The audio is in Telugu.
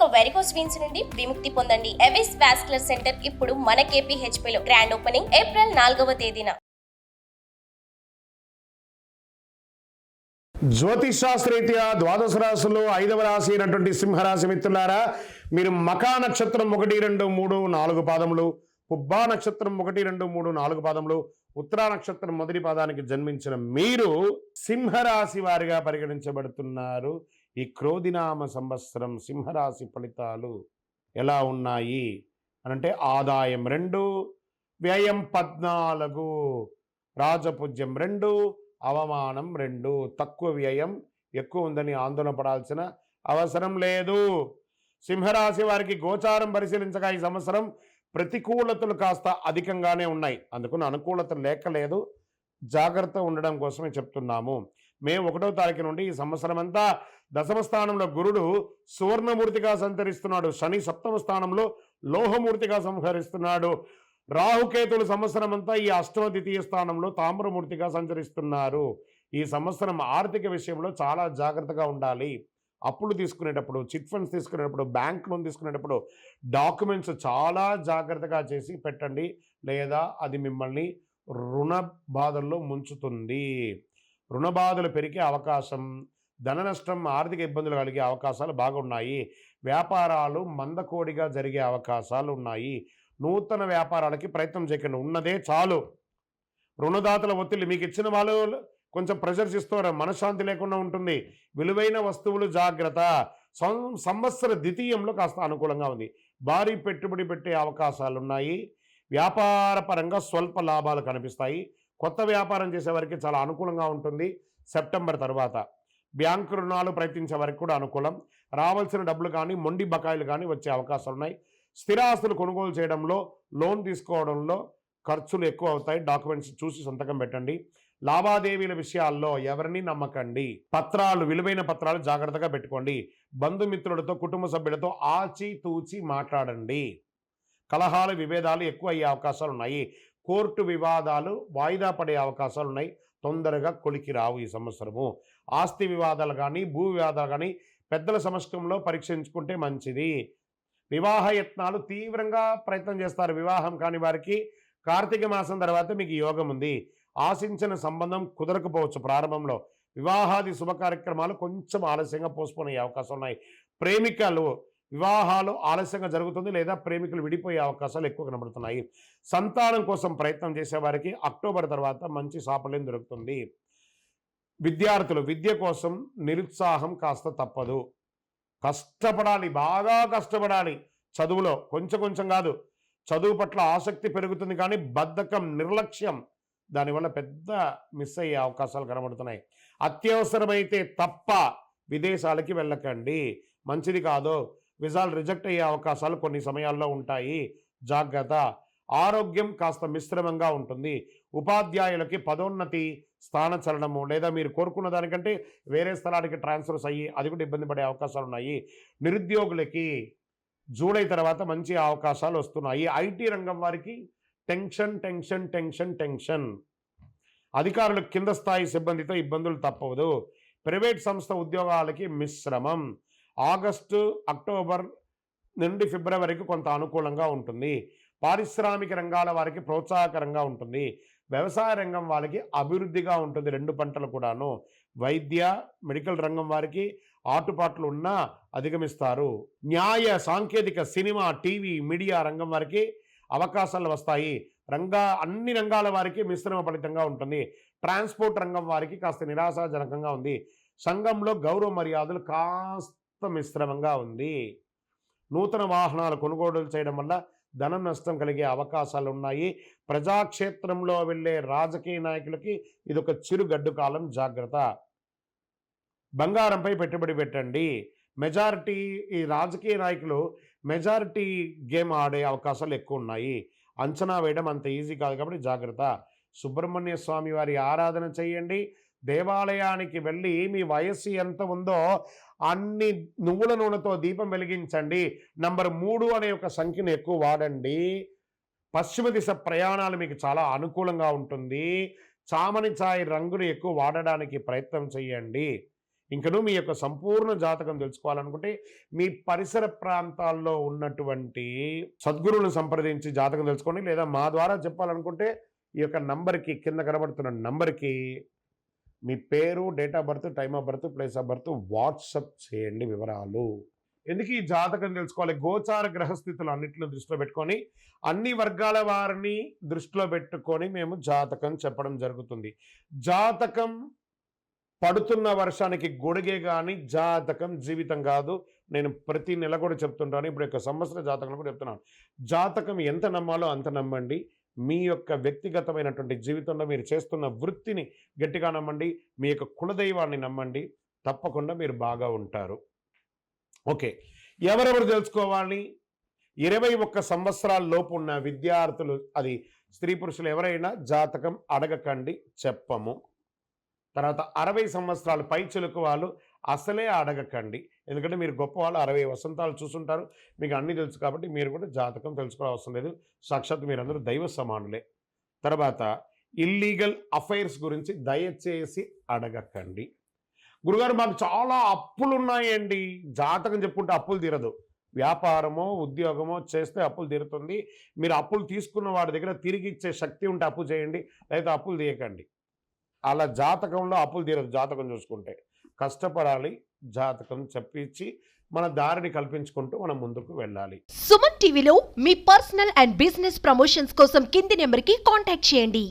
ఇక వెరికోస్ వీన్స్ నుండి విముక్తి పొందండి. ఎవిస్ వాస్కులర్ సెంటర్ ఇప్పుడు మన KPHP లో గ్రాండ్ ఓపెనింగ్ ఏప్రిల్ నాలుగవ తేదీన. జ్యోతిషాస్త్రీత్యా ద్వాదశ రాశులు ఐదవ రాశి అయినటువంటి సింహరాశి మిత్రులారా మీరు మకా నక్షత్రం ఒకటి రెండు మూడు నాలుగు పాదములు పుబ్బా నక్షత్రం ఒకటి రెండు మూడు నాలుగు పాదములు ఉత్తరా నక్షత్రం మొదటి పాదానికి జన్మించిన మీరు సింహరాశి వారిగా పరిగణించబడుతున్నారు. ఈ క్రోధినామ సంవత్సరం సింహరాశి ఫలితాలు ఎలా ఉన్నాయి? అనంటే ఆదాయం రెండు వ్యయం పద్నాలుగు రాజపూజ్యం రెండు అవమానం రెండు. తక్కువ వ్యయం ఎక్కువ ఉందని ఆందోళన పడాల్సిన అవసరం లేదు. సింహరాశి వారికి గోచారం పరిశీలించగా ఈ సంవత్సరం ప్రతికూలతలు కాస్త అధికంగానే ఉన్నాయి. అందుకని అనుకూలత లేక లేదు. జాగ్రత్త ఉండడం కోసమే చెప్తున్నాము. మే ఒకటో తారీఖు నుండి ఈ సంవత్సరం అంతా దశమ స్థానంలో గురుడు సువర్ణమూర్తిగా సంచరిస్తున్నాడు శని సప్తమ స్థానంలో లోహమూర్తిగా సంహరిస్తున్నాడు. రాహుకేతులు సంవత్సరం అంతా ఈ అష్టమ ద్వితీయ స్థానంలో తామ్రమూర్తిగా సంచరిస్తున్నారు. ఈ సంవత్సరం ఆర్థిక విషయంలో చాలా జాగ్రత్తగా ఉండాలి. అప్పులు తీసుకునేటప్పుడు చిట్ ఫండ్స్ తీసుకునేటప్పుడు బ్యాంక్ లోన్ తీసుకునేటప్పుడు డాక్యుమెంట్స్ చాలా జాగ్రత్తగా చేసి పెట్టండి. లేదా అది మిమ్మల్ని రుణ బాధల్లో ముంచుతుంది. రుణ బాధలు పెరిగే అవకాశం ధన నష్టం ఆర్థిక ఇబ్బందులు కలిగే అవకాశాలు బాగున్నాయి. వ్యాపారాలు మందకోడిగా జరిగే అవకాశాలు ఉన్నాయి. నూతన వ్యాపారాలకి ప్రయత్నం చేయకండి. ఉన్నదే చాలు. రుణదాతల ఒత్తిడి మీకు ఇచ్చిన వాళ్ళు కొంచెం ప్రెషర్స్ ఇస్తారు మనశ్శాంతి లేకుండా ఉంటుంది. విలువైన వస్తువులు జాగ్రత్త. సం- సంవత్సర ద్వితీయంలో కాస్త అనుకూలంగా ఉంది. భారీ పెట్టుబడి పెట్టే అవకాశాలు ఉన్నాయి వ్యాపార పరంగా స్వల్ప లాభాలు కనిపిస్తాయి. కొత్త వ్యాపారం చేసే వారికి చాలా అనుకూలంగా ఉంటుంది. సెప్టెంబర్ తర్వాత బ్యాంకు రుణాలు ప్రయత్నించే వారికి కూడా అనుకూలం. రావాల్సిన డబ్బులు కానీ మొండి బకాయిలు కానీ వచ్చే అవకాశాలు ఉన్నాయి. స్థిరాస్తులు కొనుగోలు చేయడంలో లోన్ తీసుకోవడంలో ఖర్చులు ఎక్కువ అవుతాయి. డాక్యుమెంట్స్ చూసి సంతకం పెట్టండి. లావాదేవీల విషయాల్లో ఎవరిని నమ్మకండి. పత్రాలు విలువైన పత్రాలు జాగ్రత్తగా పెట్టుకోండి. బంధుమిత్రులతో కుటుంబ సభ్యులతో ఆచి తూచి మాట్లాడండి. కలహాలు విభేదాలు ఎక్కువ అయ్యే అవకాశాలు ఉన్నాయి. కోర్టు వివాదాలు వాయిదా పడే అవకాశాలు ఉన్నాయి తొందరగా కొలికి రావు ఈ సంవత్సరము. ఆస్తి వివాదాలు కానీ భూ వివాదాలు కానీ పెద్దల సమక్షంలో పరీక్షించుకుంటే మంచిది. వివాహ యత్నాలు తీవ్రంగా ప్రయత్నం చేస్తారు. వివాహం కాని వారికి కార్తీక మాసం తర్వాత మీకు యోగం ఉంది. ఆశించిన సంబంధం కుదరకపోవచ్చు ప్రారంభంలో. వివాహాది శుభ కార్యక్రమాలు కొంచెం ఆలస్యంగా పోస్పోన్ అయ్యే అవకాశం ఉన్నాయి ప్రేమికలు వివాహాలు ఆలస్యంగా జరుగుతుంది లేదా ప్రేమికులు విడిపోయే అవకాశాలు ఎక్కువ కనబడుతున్నాయి. సంతానం కోసం ప్రయత్నం చేసేవారికి అక్టోబర్ తర్వాత మంచి సాఫల్యం దొరుకుతుంది. విద్యార్థులు విద్య కోసం నిరుత్సాహం కాస్త తప్పదు. కష్టపడాలి బాగా కష్టపడాలి. చదువులో కొంచెం కొంచెం కాదు. చదువు పట్ల ఆసక్తి పెరుగుతుంది కానీ బద్ధకం నిర్లక్ష్యం దానివల్ల పెద్ద మిస్ అయ్యే అవకాశాలు కనబడుతున్నాయి. అత్యవసరమైతే తప్ప విదేశాలకి వెళ్ళకండి. మంచిది కాదు. విజాలు రిజెక్ట్ అయ్యే అవకాశాలు కొన్ని సమయాల్లో ఉంటాయి. జాగ్రత్త. ఆరోగ్యం కాస్త మిశ్రమంగా ఉంటుంది. ఉపాధ్యాయులకి పదోన్నతి స్థానచలనము లేదా మీరు కోరుకున్న దానికంటే వేరే స్థలానికి ట్రాన్స్ఫర్స్ అయ్యి అది కూడా ఇబ్బంది పడే అవకాశాలు ఉన్నాయి. నిరుద్యోగులకి జూలై తర్వాత మంచి అవకాశాలు వస్తున్నాయి. ఐటీ రంగం వారికి టెన్షన్ టెన్షన్ టెన్షన్ టెన్షన్. అధికారులు కింద స్థాయి సిబ్బందితో ఇబ్బందులు తప్పవదు. ప్రైవేట్ సంస్థ ఉద్యోగాలకి మిశ్రమం. ఆగస్టు అక్టోబర్ నుండి ఫిబ్రవరికి కొంత అనుకూలంగా ఉంటుంది. పారిశ్రామిక రంగాల వారికి ప్రోత్సాహకరంగా ఉంటుంది. వ్యవసాయ రంగం వారికి అభివృద్ధిగా ఉంటుంది రెండు పంటలు కూడాను. వైద్య మెడికల్ రంగం వారికి ఆటుపాట్లు ఉన్నా అధిగమిస్తారు. న్యాయ సాంకేతిక సినిమా టీవీ మీడియా రంగం వారికి అవకాశాలు వస్తాయి. రంగా అన్ని రంగాల వారికి మిశ్రమ ఫలితంగా ఉంటుంది. ట్రాన్స్పోర్ట్ రంగం వారికి కాస్త నిరాశాజనకంగా ఉంది. సంఘంలో గౌరవ మర్యాదలు కాస్త మిశ్రమంగా ఉంది. నూతన వాహనాలు కొనుగోలు చేయడం వల్ల ధనం నష్టం కలిగే అవకాశాలు ఉన్నాయి ప్రజాక్షేత్రంలో వెళ్ళే రాజకీయ నాయకులకి ఇది ఒక చిరుగడ్డు కాలం జాగ్రత్త. బంగారంపై పెట్టుబడి పెట్టండి. మెజారిటీ ఈ రాజకీయ నాయకులు మెజారిటీ గేమ్ ఆడే అవకాశాలు ఎక్కువ ఉన్నాయి అంచనా వేయడం అంత ఈజీ కాదు కాబట్టి జాగ్రత్త. సుబ్రహ్మణ్య స్వామి వారి ఆరాధన చేయండి. దేవాలయానికి వెళ్ళి మీ వయస్సు ఎంత ఉందో అన్ని నువ్వుల నూనెతో దీపం వెలిగించండి. నంబర్ మూడు అనే ఒక సంఖ్యను ఎక్కువ వాడండి. పశ్చిమ దిశ ప్రయాణాలు మీకు చాలా అనుకూలంగా ఉంటుంది. చామని ఛాయ్ రంగును ఎక్కువ వాడడానికి ప్రయత్నం చేయండి. ఇంకను మీ యొక్క సంపూర్ణ జాతకం తెలుసుకోవాలనుకుంటే మీ పరిసర ప్రాంతాల్లో ఉన్నటువంటి సద్గురువులను సంప్రదించి జాతకం తెలుసుకోండి. లేదా మా ద్వారా చెప్పాలనుకుంటే ఈ యొక్క నంబర్కి కింద కనబడుతున్న నంబర్కి మీ పేరు date of birth time of birth place of birth WhatsApp చేయండి వివరాలు. ఎందుకు ఈ జాతకం తెలుసుకోవాలి? గోచార గ్రహస్థితులు అన్నింటిని దృష్టిలో పెట్టుకొని అన్ని వర్గాల వారిని దృష్టిలో పెట్టుకొని మేము జాతకం చెప్పడం జరుగుతుంది. జాతకం పడుతున్న వర్షానికి గొడుగే కానీ జాతకం జీవితం కాదు. నేను ప్రతి నెల కూడా చెప్తుంటాను. ఇప్పుడు యొక్క సంవత్సర జాతకం కూడా చెప్తున్నాను. జాతకం ఎంత నమ్మాలో అంత నమ్మండి. మీ యొక్క వ్యక్తిగతమైనటువంటి జీవితంలో మీరు చేస్తున్న వృత్తిని గట్టిగా నమ్మండి మీ యొక్క కులదైవాన్ని నమ్మండి తప్పకుండా మీరు బాగా ఉంటారు. ఓకే ఎవరెవరు తెలుసుకోవాలి? ఇరవై ఒక్క సంవత్సరాల లోపు ఉన్న విద్యార్థులు అది స్త్రీ పురుషులు ఎవరైనా జాతకం అడగకండి చెప్పము. తర్వాత అరవై సంవత్సరాలు పై చిలుకు వాళ్ళు అసలే అడగకండి. ఎందుకంటే మీరు గొప్పవాళ్ళు అరవై వసంతాలు చూసుంటారు. మీకు అన్నీ తెలుసు కాబట్టి మీరు కూడా జాతకం తెలుసుకోవడం అవసరం లేదు. సాక్షాత్ మీరందరూ దైవ సమానులే. తర్వాత ఇల్లీగల్ అఫైర్స్ గురించి దయచేసి అడగకండి. గురుగారు మాకు చాలా అప్పులు ఉన్నాయండి. జాతకం చెప్పుకుంటే అప్పులు తీరదు. వ్యాపారమో ఉద్యోగమో చేస్తే అప్పులు తీరుతుంది. మీరు అప్పులు తీసుకున్న వాడి దగ్గర తిరిగి ఇచ్చే శక్తి ఉంటే అప్పు చేయండి. లేదా అప్పులు తీయకండి. అలా జాతకంలో అప్పులు తీరదు జాతకం చూసుకుంటే. కష్టపడాలి జాతకం చెప్పించి మన దారిని కల్పించుకుంటూ మనం ముందుకు వెళ్ళాలి. సుమన్ టీవీలో మీ పర్సనల్ అండ్ బిజినెస్ ప్రమోషన్స్ కోసం కింది నెంబర్కి కాంటాక్ట్ చేయండి.